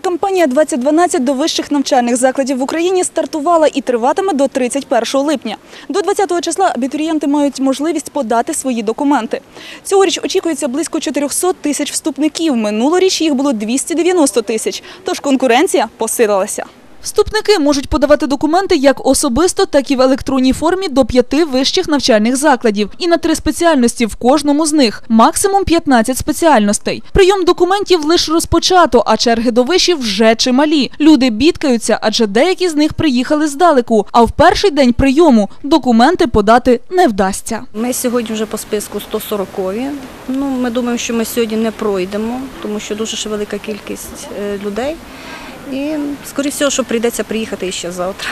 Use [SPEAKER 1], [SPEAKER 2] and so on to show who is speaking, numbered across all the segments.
[SPEAKER 1] Кампанія 2012 до вищих навчальних закладів в Україні стартувала і триватиме до 31 липня. До 20 числа абітурієнти мають можливість подати свої документи. Цьогоріч очікується близько 400 тисяч вступників. Минулоріч їх було 290 тисяч. Тож конкуренція посилилася. Вступники можуть подавати документи як особисто, так і в електронній формі до п'яти вищих навчальних закладів і на три спеціальності в кожному з них, максимум 15 спеціальностей. Прийом документів лише розпочато, а черги до вишів вже чималі. Люди бідкаються, адже деякі з них приїхали здалеку. А в перший день прийому документи подати не вдасться.
[SPEAKER 2] Ми сьогодні вже по списку 140 Ну, ми думаємо, що ми сьогодні не пройдемо, тому що дуже велика кількість е, людей. І, скоріше всього, що прийдеться приїхати ще завтра.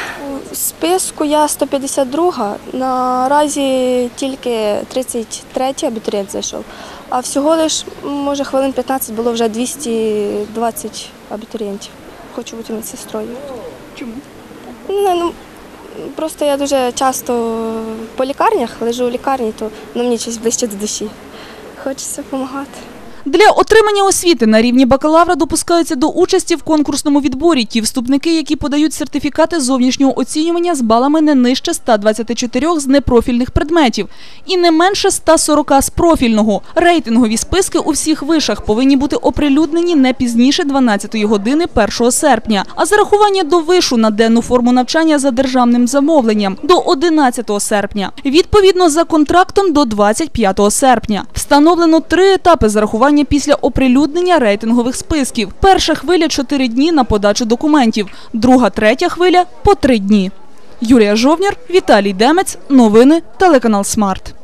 [SPEAKER 3] У списку я 152, наразі тільки 33 абітурієнт зайшов. А всього лиш, може, хвилин 15 було вже 220 абітурієнтів. Хочу бути медсестрою.
[SPEAKER 1] Чому?
[SPEAKER 3] Ну, ну, просто я дуже часто по лікарнях, лежу у лікарні, то ну, мені щось ближче до душі. Хочеться допомагати.
[SPEAKER 1] Для отримання освіти на рівні бакалавра допускаються до участі в конкурсному відборі ті вступники, які подають сертифікати зовнішнього оцінювання з балами не нижче 124 з непрофільних предметів і не менше 140 з профільного. Рейтингові списки у всіх вишах повинні бути оприлюднені не пізніше 12 години 1 серпня, а зарахування до вишу на денну форму навчання за державним замовленням до 11 серпня. Відповідно за контрактом до 25 серпня. Встановлено три етапи зарахування після оприлюднення рейтингових списків. Перша хвиля чотири дні на подачу документів, друга, третя хвиля по три дні. Юрія Жовняр, Віталій Демець. Новини телеканал Смарт.